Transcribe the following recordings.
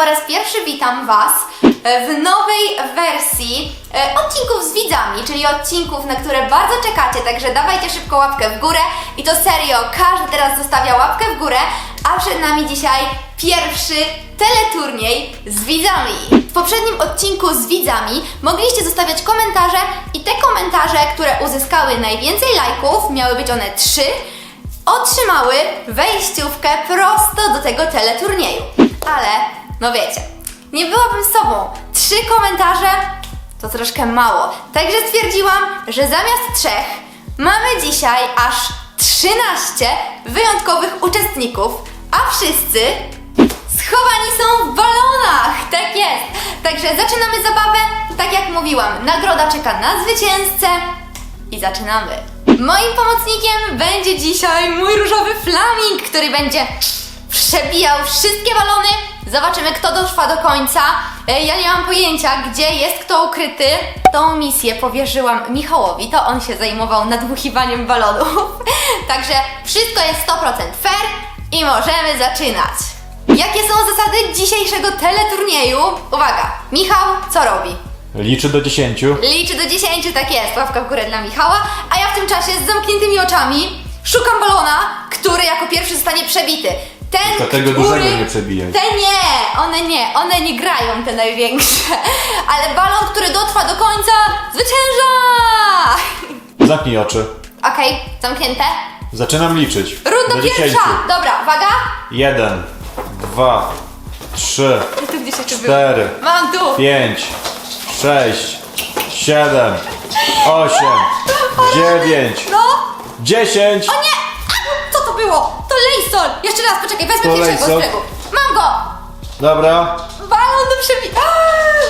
po raz pierwszy witam Was e, w nowej wersji e, odcinków z widzami, czyli odcinków, na które bardzo czekacie, także dawajcie szybko łapkę w górę i to serio, każdy teraz zostawia łapkę w górę, a przed nami dzisiaj pierwszy teleturniej z widzami. W poprzednim odcinku z widzami mogliście zostawiać komentarze i te komentarze, które uzyskały najwięcej lajków, miały być one trzy, otrzymały wejściówkę prosto do tego teleturnieju. Ale, no wiecie, nie byłabym sobą. Trzy komentarze to troszkę mało. Także stwierdziłam, że zamiast trzech mamy dzisiaj aż 13 wyjątkowych uczestników, a wszyscy schowani są w balonach. Tak jest. Także zaczynamy zabawę. Tak jak mówiłam, nagroda czeka na zwycięzcę. I zaczynamy. Moim pomocnikiem będzie dzisiaj mój różowy flaming, który będzie przebijał wszystkie balony. Zobaczymy, kto dotrwa do końca. E, Ja nie mam pojęcia, gdzie jest kto ukryty. Tą misję powierzyłam Michałowi, to on się zajmował nadmuchiwaniem balonów. Także wszystko jest 100% fair i możemy zaczynać. Jakie są zasady dzisiejszego teleturnieju? Uwaga, Michał co robi? Liczy do 10. Liczy do 10, tak jest, łapka w górę dla Michała, a ja w tym czasie z zamkniętymi oczami szukam balona, który jako pierwszy zostanie przebity. Ten, To tego który... dużego nie przebijaj. Te nie, one nie, one nie grają, te największe. Ale balon, który dotrwa do końca, zwycięża! Zamknij oczy. Okej, zamknięte. Zaczynam liczyć. Runda do pierwsza. 10. Dobra, uwaga. Jeden, dwa, trzy, Tu gdzieś jeszcze było. cztery, Mam tu. pięć, sześć, siedem, osiem, dziewięć, No. dziesięć. O nie! A, Co to było? To Lejsol! Jeszcze raz, poczekaj, wezmę To pierwszego z brzegu. Mam go! Dobra. Balon do przebi...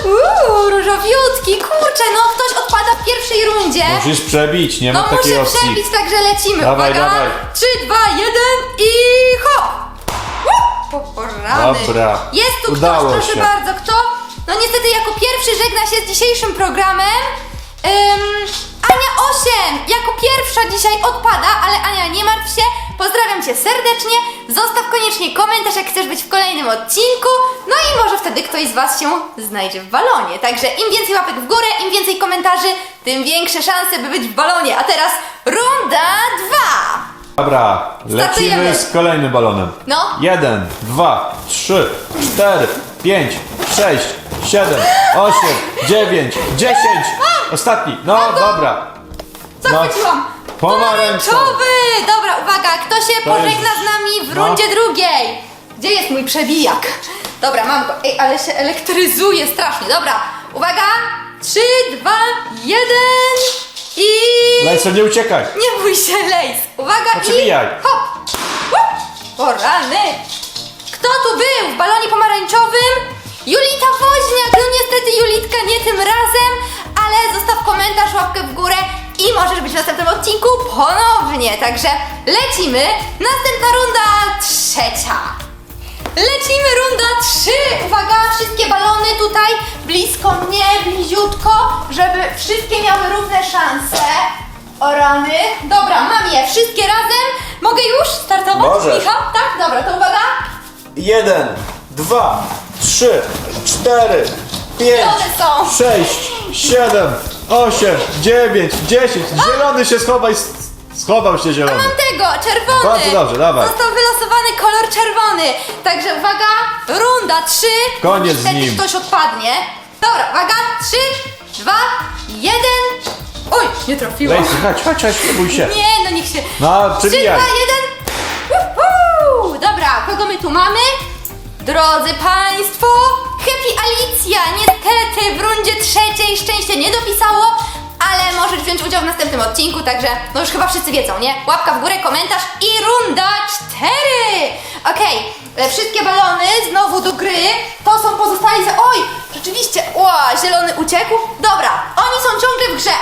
Uuu, różowiutki, kurczę, no ktoś odpada w pierwszej rundzie. Musisz przebić, nie ma No takiej muszę opcji. przebić, także lecimy. Dawaj, Uwaga, dawaj. 3, 2, 1 i hop! Uh, O, rany. Dobra. Jest tu Udało ktoś, proszę się. bardzo, kto? No niestety jako pierwszy żegna się z dzisiejszym programem. Ym, Ania 8 jako pierwsza dzisiaj odpada, ale Ania nie martw się. Pozdrawiam Cię serdecznie. Zostaw koniecznie komentarz, jak chcesz być w kolejnym odcinku. No i może wtedy ktoś z Was się znajdzie w balonie. Także im więcej łapek w górę, im więcej komentarzy, tym większe szanse, by być w balonie. A teraz runda dwa. Dobra, lecimy z kolejnym balonem. No. Jeden, dwa, trzy, cztery, pięć, sześć, siedem, osiem, dziewięć, dziesięć. Ostatni. No, dobra. Co No. chwyciłam? Pomarańczowy. Dobra, uwaga, kto się To pożegna jest- z nami w no. rundzie drugiej? Gdzie jest mój przebijak? Dobra, mam go. Ej, ale się elektryzuje strasznie. Dobra, uwaga. Trzy, dwa, jeden i... Lejso, nie uciekaj. Nie bój się, Lejs. Uwaga No przebijaj. i... Hop. Łup. O rany. Kto tu był w balonie pomarańczowym? Julita Woźniak. No niestety Julitka nie tym razem, ale zostaw komentarz, łapkę w górę i możesz być w następnym odcinku ponownie. Także lecimy. Następna runda trzecia. Lecimy, runda 3. Uwaga, wszystkie balony tutaj blisko mnie, bliziutko, żeby wszystkie miały równe szanse. O rany. Dobra, mam je wszystkie razem. Mogę już startować, Możesz. Michał? Tak, dobra, to uwaga. Jeden, dwa, trzy, cztery, pięć, Zielone są. sześć, siedem, osiem, dziewięć, dziesięć. Zielony się schowaj. s- Schował się zielony. Mam tego, czerwony. Bardzo dobrze, dawaj. Został wylosowany kolor czerwony. Także uwaga, runda 3. Koniec z Wtedy nim. ktoś odpadnie. Dobra, uwaga, 3, 2, 1. Oj, nie trafiłam. Lejso, chodź, chodź, chodź, spróbuj się. Nie, no niech się. No, 3, 2, 1. przebijaj. Uhu! Dobra, kogo my tu mamy? Drodzy Państwo, Happy Alicja niestety w rundzie trzeciej szczęście nie dopisało, ale możesz wziąć udział w następnym odcinku, także no już chyba wszyscy wiedzą, nie? Łapka w górę, komentarz i runda cztery! Okej, e, wszystkie balony znowu do gry, to są pozostali za... Oj, rzeczywiście, ła, zielony uciekł. Dobra, oni są ciągle w grze,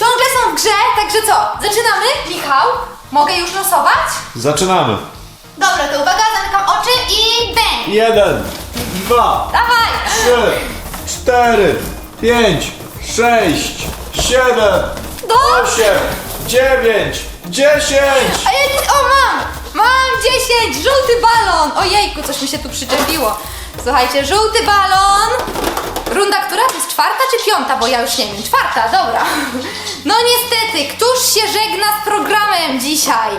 ciągle są w grze, także co? Zaczynamy? Michał, mogę już losować? Zaczynamy. Dobra, to uwaga, zamykam oczy i bang! Jeden, dwa, Dawaj! trzy, cztery, pięć, sześć, siedem, Do... osiem, dziewięć, dziesięć. A ja nic... O, mam! Mam 10! Żółty balon! Ojejku, coś mi się tu przyczepiło. Słuchajcie, żółty balon. Runda która? To jest czwarta czy piąta? Bo ja już nie wiem. Czwarta, dobra. No niestety, któż się żegna z programem dzisiaj?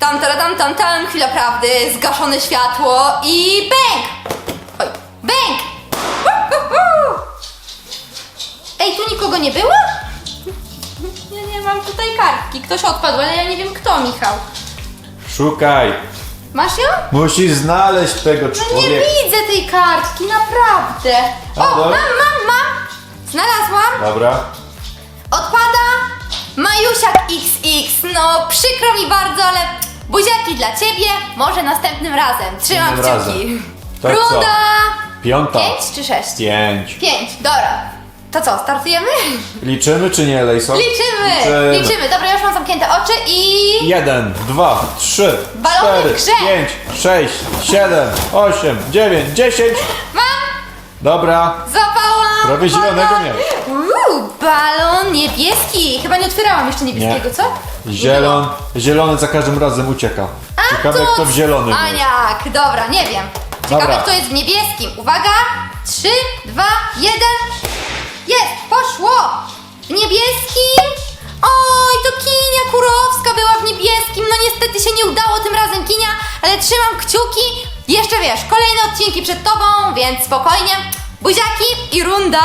Tam, tam, tam, tam, tam, chwila prawdy, zgaszone światło i bęk! Oj, bęk! Hu, hu, hu. Ej, tu nikogo nie było? Ja nie mam tutaj kartki. Ktoś odpadł, ale ja nie wiem kto, Michał. Szukaj. Masz ją? Musisz znaleźć tego No nie człowieka. widzę tej kartki, naprawdę. O, mam, mam, mam. Znalazłam. Dobra. Odpada Majusiak XX. No, przykro mi bardzo, ale buziaki dla ciebie. Może następnym razem. Trzymam Innym kciuki. razem. Co? Runda Piąta. pięć czy sześć? Pięć. Pięć, dobra. To co, startujemy? Liczymy czy nie, Lejson? Liczymy, Liczymy. Dobra, już mam zamknięte oczy i... Jeden, dwa, trzy, Balony w cztery, grze. pięć, sześć, siedem, osiem, dziewięć, dziesięć. Mam! Dobra. Zapałam! Prawie zielonego nie. Uuu, balon niebieski. Chyba nie otwierałam jeszcze niebieskiego, Nie. co? Zielon, zielony za każdym razem ucieka. A Ciekawe to kto w zielonym jest. Dobra, nie wiem. Ciekawe Dobra. kto jest w niebieskim. Uwaga! 3, 2, 1. Jest, poszło! W niebieskim. Oj, to Kinia Kurowska była w niebieskim. No niestety się nie udało tym razem Kinia, ale trzymam kciuki. Jeszcze wiesz, kolejne odcinki przed tobą, więc spokojnie. Buziaki i runda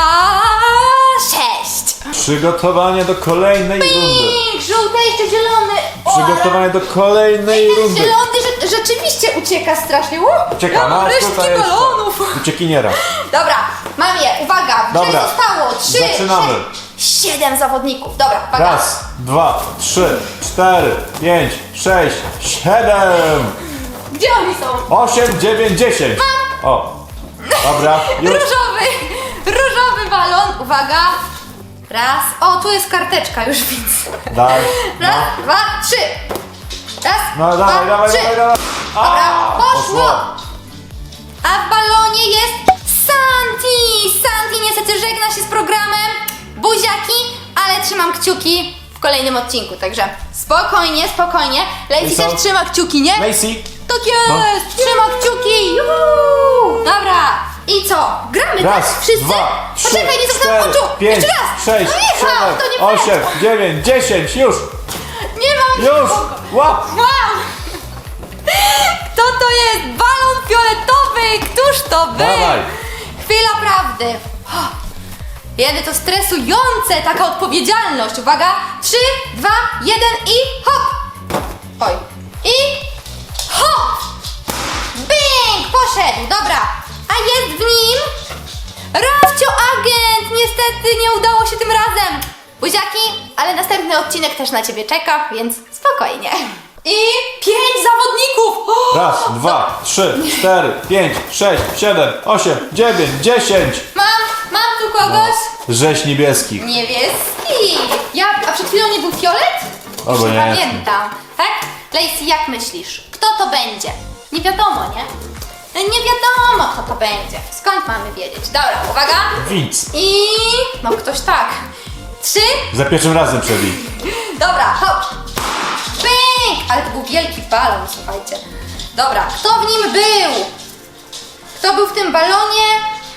6. Przygotowanie do kolejnej rundy. Pink, żółte, jeszcze zielony. O, Przygotowanie do kolejnej ten rundy. zielony rze- rzeczywiście ucieka strasznie. Ło, ja mam resztki balonów. Uciekiniera. Dobra, mam je, uwaga, Dobra, zostało 3, zaczynamy. 7 zawodników. Dobra, uwaga. Raz, dwa, trzy, cztery, pięć, sześć, siedem, Gdzie oni są? osiem, dziewięć, dziesięć. O, dobra, już. Różowy, różowy balon, uwaga. Raz, o tu jest karteczka, już widzę. Daj. Raz, dwa, trzy. Raz, No dwa, dawaj, dawaj, trzy. dawaj, dawaj. Dobra, A, poszło. A w balonie jest Santi! Santi niestety żegna się z programem. Buziaki, ale trzymam kciuki w kolejnym odcinku, także spokojnie, spokojnie. I Lacey co? też trzyma kciuki, nie? Tak jest! Trzyma kciuki! Juhu! Dobra, i co? Gramy, raz, tak? Wszyscy? dwa, trzy, Poczekaj, nie zamknąłem cztery, oczu! pięć, Jeszcze raz! sześć, no Michał, siedem, to nie fair. osiem, dziewięć, dziesięć, już, Nie mam już. Wow. Mam! Kto to jest? Balon fioletowy! Któż to był? Dawaj. Chwila prawdy. O, Jedy to stresujące, taka odpowiedzialność. Uwaga, 3, 2, 1 i hop! Oj. I Poszedł, dobra. A jest w nim Rafcio Agent! Niestety nie udało się tym razem. Buziaki, ale następny odcinek też na Ciebie czeka, więc spokojnie. I pięć zawodników! O! Raz, dwa, trzy, cztery, pięć, sześć, siedem, osiem, dziewięć, dziesięć. Mam, mam tu kogoś. Rzeź niebieskich. Niebieski! Jak? A przed chwilą nie był fiolet? Już nie Obojętnie. pamiętam. Tak? Lacey, jak myślisz? Kto to będzie? Nie wiadomo, nie? Nie wiadomo, kto to będzie. Skąd mamy wiedzieć? Dobra, uwaga. Widz. I... No ktoś tak. Trzy. Za pierwszym razem przebij. Dobra, hop. Pyk! Ale to był wielki balon, słuchajcie. Dobra, kto w nim był? Kto był w tym balonie?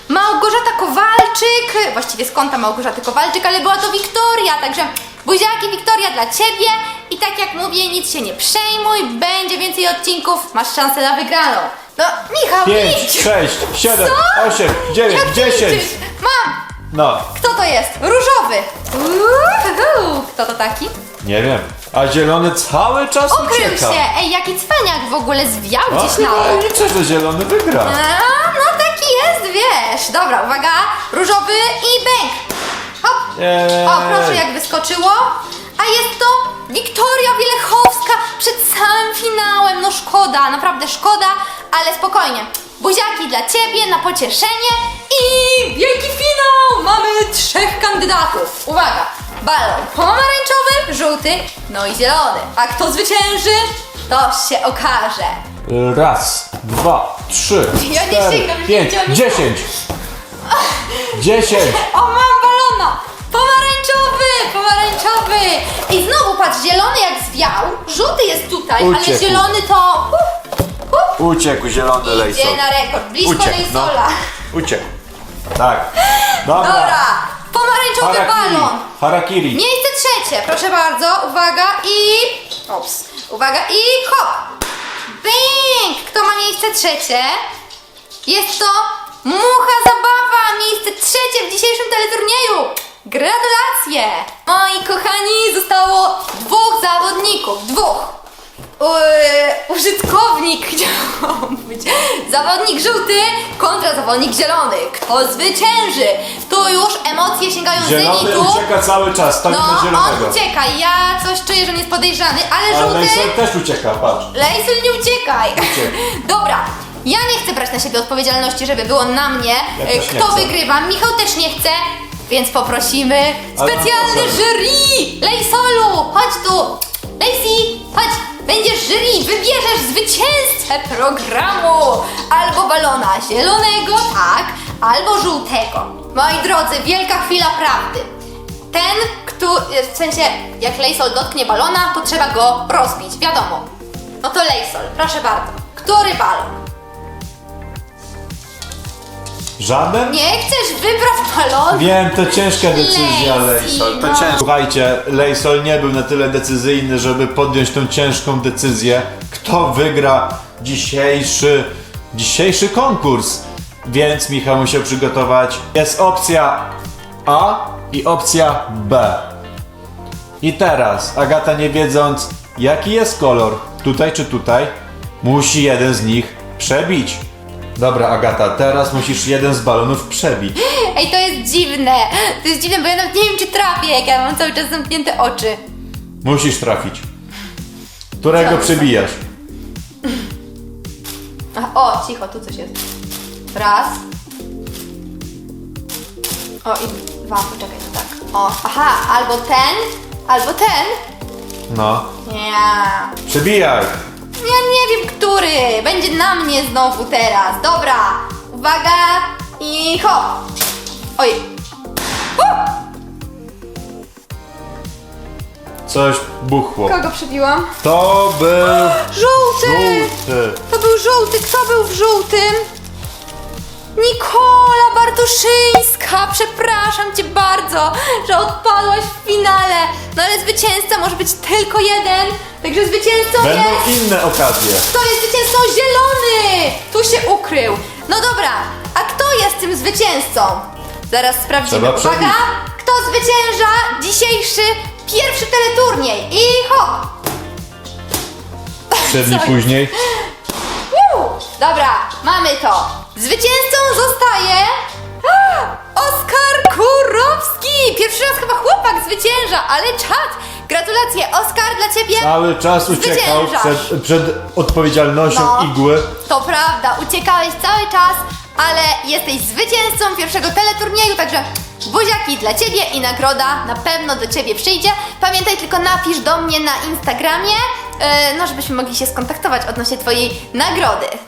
Małgorzata Kowalczyk. Właściwie skąd ta Małgorzata Kowalczyk, ale była to Wiktoria, także buziaki Wiktoria dla Ciebie. I tak jak mówię, nic się nie przejmuj, będzie więcej odcinków, masz szansę na wygraną. No, Michał, Pięć, idź! sześć, siedem, Co? osiem, dziewięć, Jak dziesięć. liczysz? Mam! No, Kto to jest? Różowy! Uhuhu. Kto to taki? nie wiem. A zielony cały czas Ukrył ucieka. się! Ej, jaki cwaniak w ogóle zwiał No, gdzieś na chyba bok. liczę, że zielony wygra. A, no taki jest, wiesz. Dobra, uwaga. Różowy i bęk. Hop. Jej. O, proszę, jak wyskoczyło. A jest to Wiktoria Wielechowska przed samym finałem. No szkoda, naprawdę szkoda, ale spokojnie. Buziaki dla Ciebie na pocieszenie i wielki finał! Mamy trzech kandydatów. Uwaga, balon pomarańczowy, żółty, no i zielony. A kto zwycięży, to się okaże. Raz, dwa, trzy, Ja nie cztery, sięgam, pięć, dziesięć. Dziesięć. O, mam balona! Pomarańczowy! Pomarańczowy! I znowu patrz, zielony jak zwiał, żółty jest tutaj, ale Uciekł. zielony to... Uciekł zielony idzie lejsol. na rekord, blisko Uciekł, no. Lejsola. Uciekł. Tak. Dobra. Dobra, pomarańczowy Harakiri. balon. Harakiri. Miejsce trzecie, proszę bardzo, uwaga i... Ops, uwaga i hop! Bing! Kto ma miejsce trzecie? Jest to Mucha Zabawa, miejsce trzecie w dzisiejszym teleturnieju! Gratulacje! Moi kochani, zostało dwóch zawodników, dwóch. Być. Zawodnik żółty kontra zawodnik zielony. Kto zwycięży? Tu już emocje sięgają Zielony zenitu. ucieka cały czas, tak No, na on zielonego. ucieka. Ja coś czuję, że on jest podejrzany, ale Ale żółty... lejsol też ucieka, patrz. Lejsel, nie uciekaj! Uciekł. Dobra, ja nie chcę brać na siebie odpowiedzialności, żeby było na mnie. Ja E, też nie Kto chcę. wygrywa? Michał też nie chce, więc poprosimy Ale proszę. jury! Lejsolu, chodź tu! Lejsi, chodź! Będziesz wybierzesz zwycięzcę programu! Albo balona zielonego, tak, albo żółtego. Moi drodzy, wielka chwila prawdy. Ten, kto, w sensie, jak Lejsol dotknie balona, to trzeba go rozbić, wiadomo. No to Lejsol, proszę bardzo. Który balon? Żaden? Nie chcesz wybrać balon? Wiem, to ciężka decyzja, Lazy, Lejsol. To ciężko. Słuchajcie, Lejsol nie był na tyle decyzyjny, żeby podjąć tą ciężką decyzję, kto wygra dzisiejszy, dzisiejszy konkurs. Więc Michał musiał przygotować. Jest opcja A i opcja B. I teraz, Agata nie wiedząc, jaki jest kolor, tutaj czy tutaj, musi jeden z nich przebić. Dobra, Agata, teraz musisz jeden z balonów przebić. Ej, to jest dziwne. To jest dziwne, bo ja nawet nie wiem, czy trafię, jak ja mam cały czas zamknięte oczy. Musisz trafić. Którego Dobrze. przebijasz? A, o, cicho, tu coś jest. Raz. O, i dwa, poczekaj, to tak. O, aha, albo ten, albo ten. No. Nie. Przebijaj! Który. Będzie na mnie znowu teraz. Dobra, uwaga i hop. Oj. Uh! Coś buchło. Kogo przebiłam? To był Żółty! żółty. To był żółty. Kto był w żółtym? Nikola Bartoszyńska! Przepraszam cię bardzo, że odpadłaś w finale. No ale zwycięzca może być tylko jeden. Także zwycięzcą Będą jest... inne okazje. Kto jest zwycięzcą? Zielony! Tu się ukrył. No dobra, a kto jest tym zwycięzcą? Zaraz sprawdzimy. Trzeba przebić. Uwaga! Kto zwycięża dzisiejszy pierwszy teleturniej? I hop! Przebnij Co później. Woo! Dobra, mamy to. Zwycięzcą zostaje Oskar Kurowski. Pierwszy raz chyba chłopak zwycięża, ale czad. Gratulacje, Oskar, dla ciebie. Cały czas uciekał Zwyciężasz. przed, przed odpowiedzialnością No. igły. To prawda, uciekałeś cały czas, ale jesteś zwycięzcą pierwszego teleturnieju, także buziaki dla ciebie i nagroda na pewno do ciebie przyjdzie. Pamiętaj tylko napisz do mnie na Instagramie, yy, no żebyśmy mogli się skontaktować odnośnie twojej nagrody.